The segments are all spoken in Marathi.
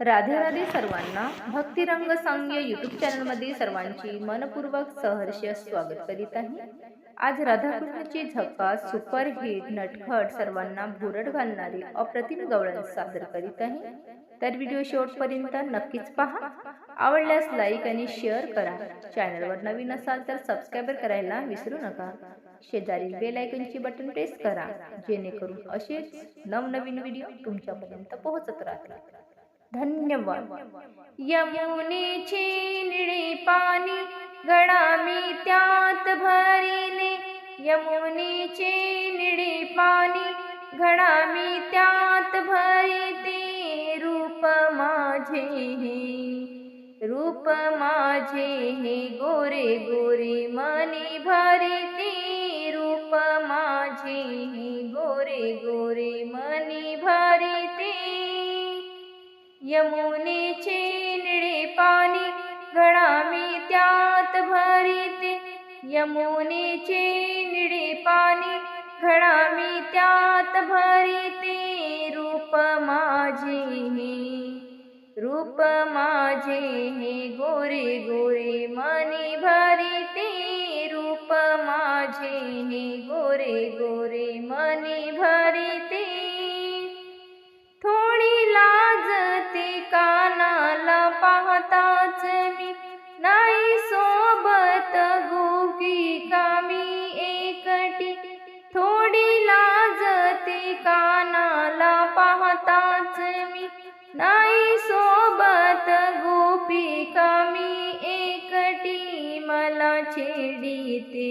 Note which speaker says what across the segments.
Speaker 1: राधे राधे सर्वांना भक्तिरंग संघ युट्यूब चॅनलमध्ये सर्वांची मनपूर्वक सहर्ष स्वागत करीत आहे. आज राधाकृष्णाची झक्कास सुपरहिट नटखट सर्वांना भुरड घालणारी अप्रतिम गवळण सादर करीत आहे. तर व्हिडिओ शेवटपर्यंत नक्कीच पहा. आवडल्यास लाईक आणि शेअर करा. चॅनलवर नवीन असाल तर सबस्क्राईब करायला विसरू नका. शेजारी बेल आयकनची बटन प्रेस करा. जेणेकरून असेच नवनवीन व्हिडिओ तुमच्यापर्यंत पोहोचत राहतील. धन्यवाद. यमुनेचे निळे पाणी गळा मी त्यात भरिले. यमुनेचे निळे पाणी घडा मी त्यात भरिते. रूप माझे हे रूप माझे हे गोरे गोरे मनी भरिते. रूप माझे हे गोरे गोरे मनी भरिते. यमुनेचे निळे पाणी घडा मी त्यात भरिते. यमुनेचे निळे पाणी घडा मी त्यात भरिते. रूप माझे हे रूप माझे हे गोरे गोरे मनी भरिते. रूप माझे हे गोरे गोरे मनी स्वतःच मी नाही सोबत गोगी कामी एकटी थोडी लाजते कानाला पाहताच मी नाही सोबत गोपी कामी एकटी मला छेडीते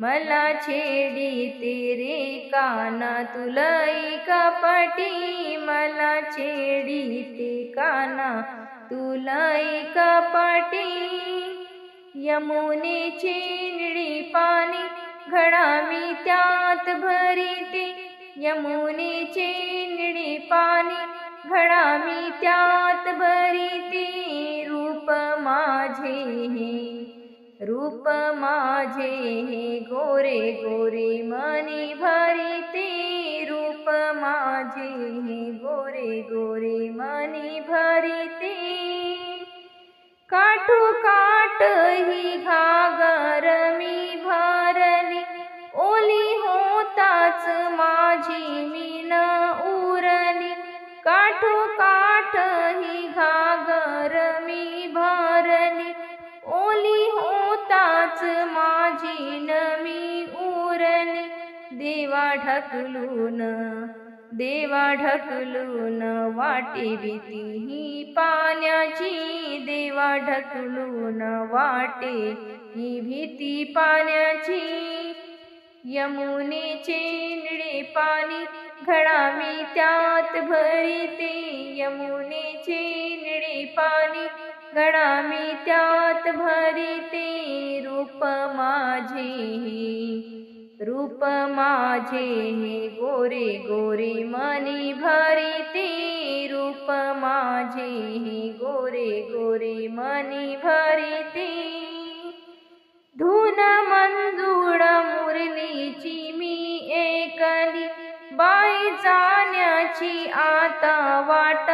Speaker 1: मला छेडीते रे काना तुलाई कपटी मला छेडीते काना. तुलई कपटी यमुनेची निळी पाणी घडा मी त्यात भरिते. यमुनेची निळी पाणी घडा मी त्यात भरिते. रूप माझे हे रूप माझे हे गोरे गोरे मनी भरिते. रूप माझे हे गोरे गोरे मनी भरिते काठू काट ही घागर मी भरली ओली होताच माझी मी न उरली काठू काठ ही घागर मी देवा ढकलून देवा ढकलून वाटे भीती ही पाण्याची देवा ढकलून वाटे ही भीती पाण्याची. यमुनेचे निळे पाणी घडामी त्यात भरिते यमुनेचे निळे पाणी घडामी त्यात भरिते रूप माझे रूप माझे हे गोरे गोरे मनी भरिते रूप माझे हे गोरे गोरे मनी भरिते धुन मंजूळ मुरलीची मी एकली बाई जाण्याची आता वाट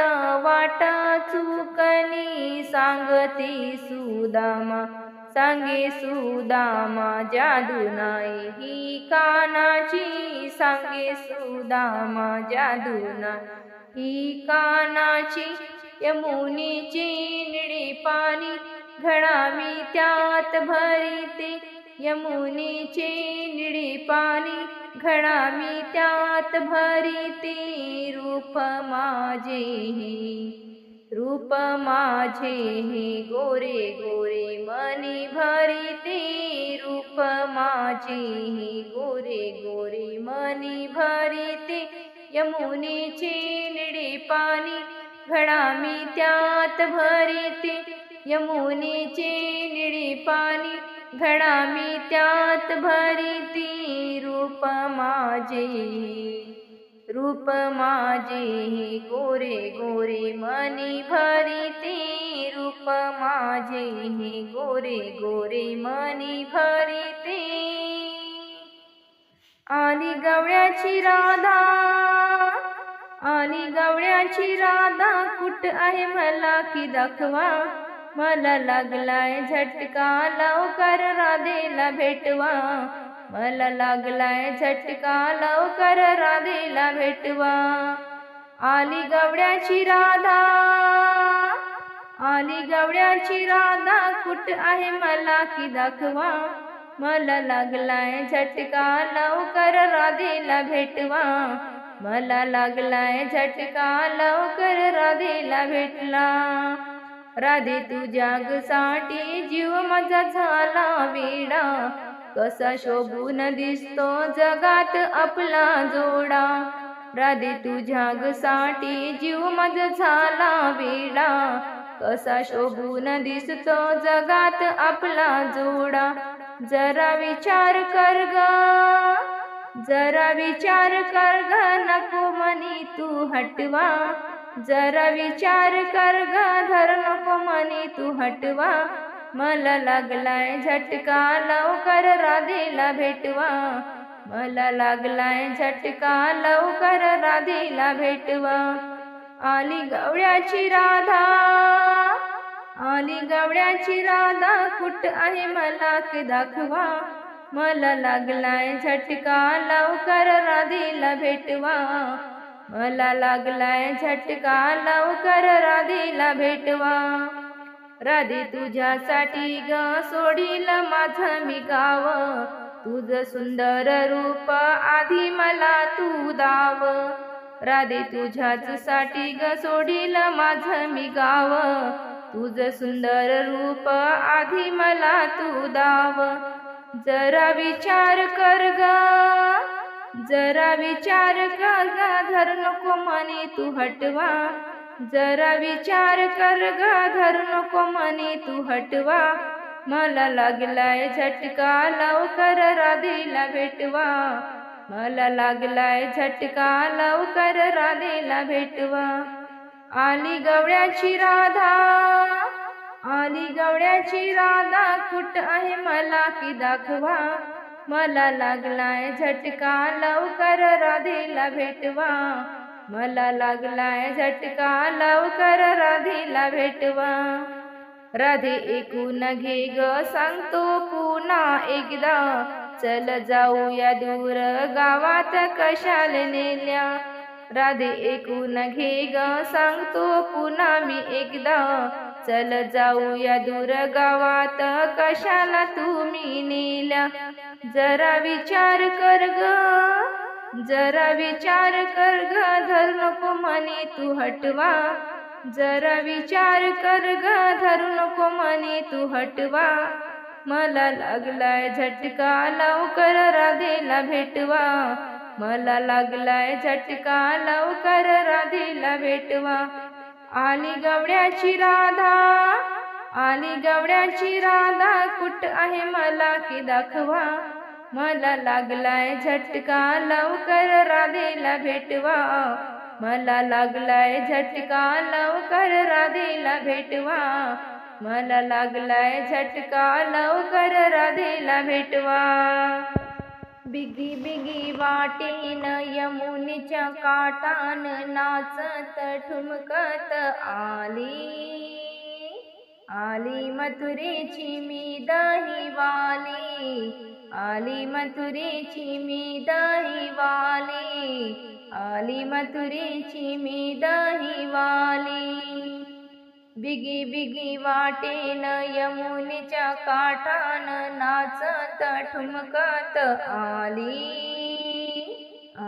Speaker 1: आता वाट चुकली सांगते सुदामा सांगे सुदामा जादू नाही ही कानाची सांगे सुदामा जादू नाही ही कानाची यमुनीची निळी पाणी घडावी त्यात भरिते यमुनेचे निळी पाणी घडा मी त्यात भरिते. रूप माझे हे रूप माझे हे गोरे गोरे मनी भरिते. रूप माझे हे गोरे गोरे मनी भरिते. यमुनेचे निळे पाणी घडा मी त्यात भरिते. यमुनेचे निळे पाणी घडा मी त्यात भरिती रूप माझे. रूप माझे गोरे गोरे मनी भरिती. रूप माझे हे गोरे गोरे मनी भरिते. आली गवळ्याची राधा आली गवळ्याची राधा कुठ आहे मला की दाखवा. मला लागलाय झटका लवकर राधेला भेटवा. मला लागलाय झटका लवकर राधेला भेटवा. आली गवड्याची राधा आली गवड्याची राधा. कुठ आहे मला की दाखवा. मला लागलाय झटका लवकर राधेला भेटवा. मला लागलाय झटका लवकर राधेला भेटला. राधे तुझ्या साठी जीव माझा झाला वेडा. कसा शोभून दिसतो जगात आपला जोडा. राधे तुझ्या साठी जीव माझा झाला वेडा. कसा शोभून दिसतो जगात आपला जोडा. जरा विचार कर ग जरा विचार कर ग नको मनी तू हटवा. जरा विचार कर ग धर नको मनी तू हटवा. मला लागलाय झटका लवकर राधेला भेटवा. मला लागलाय झटका लवकर राधेला भेटवा. आली गवळ्याची राधा आली गवळ्याची राधा कुठ आहे मला की दाखवा. मला लागलाय झटका लवकर राधेला भेटवा. मला लागलाय झटका लवकर राधेला भेटवा. राधे तुझ्यासाठी ग सोडील माझं मी गाव. तुझ सुंदर रूप आधी मला तू दाव. राधे तुझ्याच साठी ग सोडील माझं मी गाव. तुझ सुंदर रूप आधी मला तू दाव. जरा विचार कर ग. जरा विचार कर ग धर नको म्हणे तू हटवा. जरा विचार कर ग धर नको म्हणे तू हटवा. मला लागलाय झटका लवकर राधेला भेटवा. मला लागलाय झटका लवकर राधेला भेटवा. आली गवळ्याची राधा आली गवळ्याची राधा कुठ आहे मला की दाखवा. मला लागलाय झटका लवकर राधेला भेटवा. मला लागलाय झटका लवकर राधेला भेटवा. राधे ऐकून घे ग सांगतो पुन्हा एकदा. चल जाऊया दूर गावात कशाल नेल्या. राधे ऐकून घे ग सांगतो पुन्हा मी एकदा. चल जाऊया दूर गावात कशाला तुम्ही नेल्या. जरा विचार कर ग. जरा विचार कर ग. धरू नको म्हणे तू हटवा. जरा विचार कर ग. धरू नको म्हणे तू हटवा. मला लागलाय झटका लवकर राधेला भेटवा. मला लागलाय झटका लवकर राधेला भेटवा. आली गवड्याची राधा आणि गवड्याची राधा कुठ आहे मला की दाखवा? मला लागलाय झटका लवकर राधेला भेटवा. मला लागलाय झटका लवकर राधेला भेटवा. मला लागलाय झटका लवकर राधेला भेटवा. बिगी बिगी वाटेन यमुनीच्या काटान नाचत ठुमकत आली. आली मथुरेची मी दही वाली आली मथुरेची मी दही वाली आली मथुरेची मी दही वाली बिगी बिगी वाटेन यमुनीच्या काठान नाचत ठुमकत आली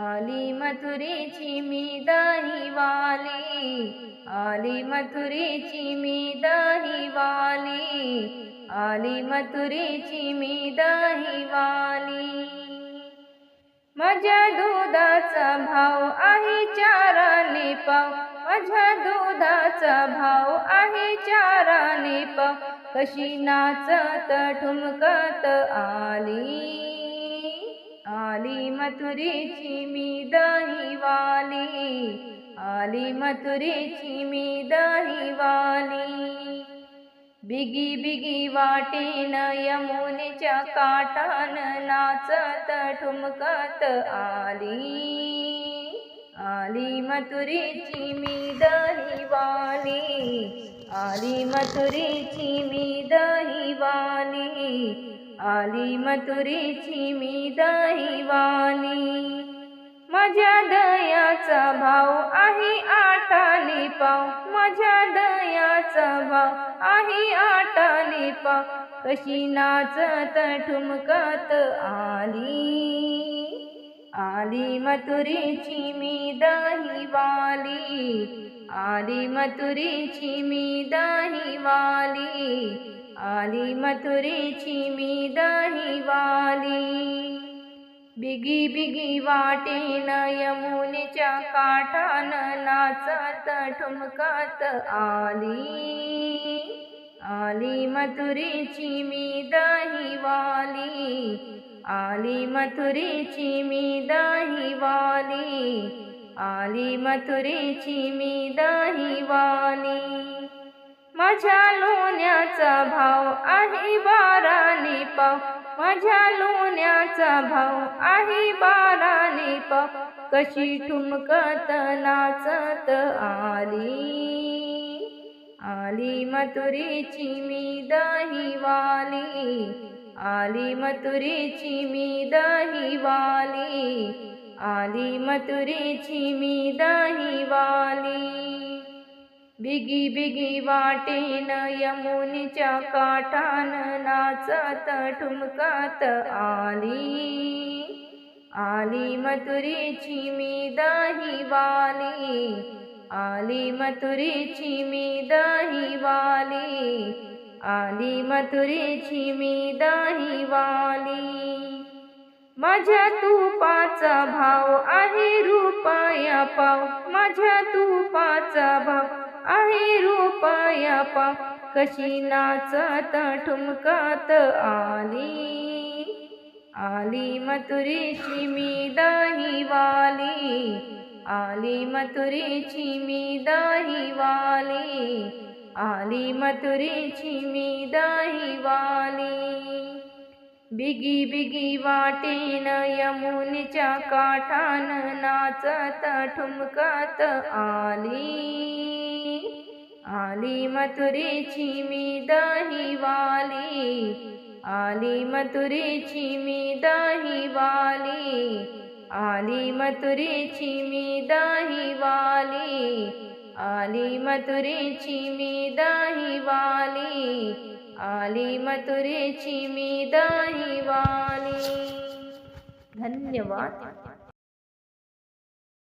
Speaker 1: आली मथुरेची मी दही वाली आली मथुरेची मी दही वाली आली मथुरेची मी दही वाली माझ्या दुधाचा भाव आहे चारा पाव माझ्या दुधाचा भाव आहे चारा पाव. कशी नाचत ठुमकत आली आली मथुरेची मी दही वाली आली मथुरेची मी दहीवाली. बिगी बिगी वाटेन यमुनेच्या काठान नाचत ठुमकत आली. आली मथुरेची मी दहीवाली. आली मथुरेची मी दहीवाली. आली मथुरेची मी दहीवाली. माझ्या दयाचा भाव आहे आठाने पाव. माझ्या दयाचा भाव आहे आठाने पाव. कशी नाचत ठुमकत आली आली मथुरेची मी दहीवाली आली मथुरेची मी दहीवाली आली मथुरेची मी दहीवाली बिगी बिगी वाटेन यमुनेच्या काठान नाचत ठुमकात आली. आली मथुरेची मी दहीवाली आली मथुरेची मी दहीवाली आली मथुरेची मी दहीवाली माझ्या लोण्याचा भाव आहे बाराने पाव. माझ्या लोण्याचा भाव आहे बाराने पाव. कशी ठुमकत नाचत आली? आली मथुरेची मी दहीवाली. आली मथुरेची मी दहीवाली. आली मथुरेची मी दहीवाली. बिगी बिगी वाटेन यमुनीच्या काठान नाचत ठुमकत आली. आली मथुरीची मी दहीवाली आली मथुरीची मी दहीवाली आली मथुरीची मी दहीवाली माझ्या तुपाचा भाव आहे रुपया पाव माझ्या तुपाचा भाव आहे रुपया पाव कशी नाचत ठुमकत आली. आली मथुरेची मी दहीवाली आली मथुरेची मी दहीवाली आली मथुरेची मी दहीवाली बिगी बिगी वाटेन यमुनेच्या काठान नाचत ठुमकत आली. आली मथुरेची मी दहीवाली. आली मथुरेची मी दहीवाली. आली मथुरेची मी दहीवाली. आली मथुरेची मी दहीवाली. आली मथुरेची मी दहीवाली. धन्यवाद.